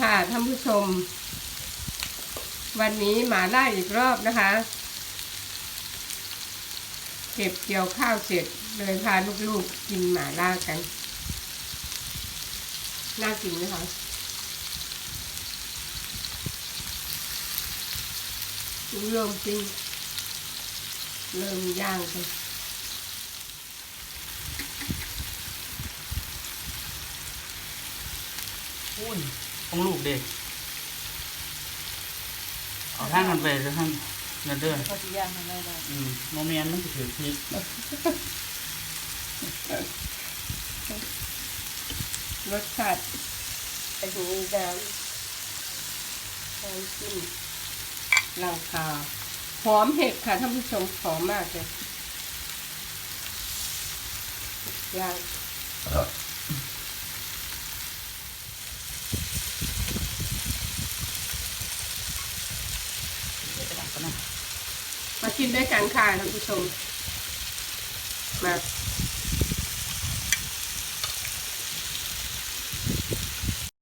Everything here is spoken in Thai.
ค่ะท่านผู้ชม วันนี้หมาล่าอีกรอบนะคะ เก็บเกี่ยวข้าวเสร็จเลยพาลูกๆกินหมาล่ากัน น่ากินไหมคะเริ่มจริงเริ่มย่างกันอุ้ย ของลูกเด็กเอาทางกันไปแล้วทางนั่นเด้อเขาจะย่างมันได้ได้อืมโมเมนมันจะถือพิษรสชาติไอ้หูแดงแห้จิ้มลังคาหอมเห็ดค่ะท่านผู้ชมหอมมากเลยย่าง เดี๋ยวไปดับกัน นะมากินด้วยกันค่ะท่านผู้ชม มา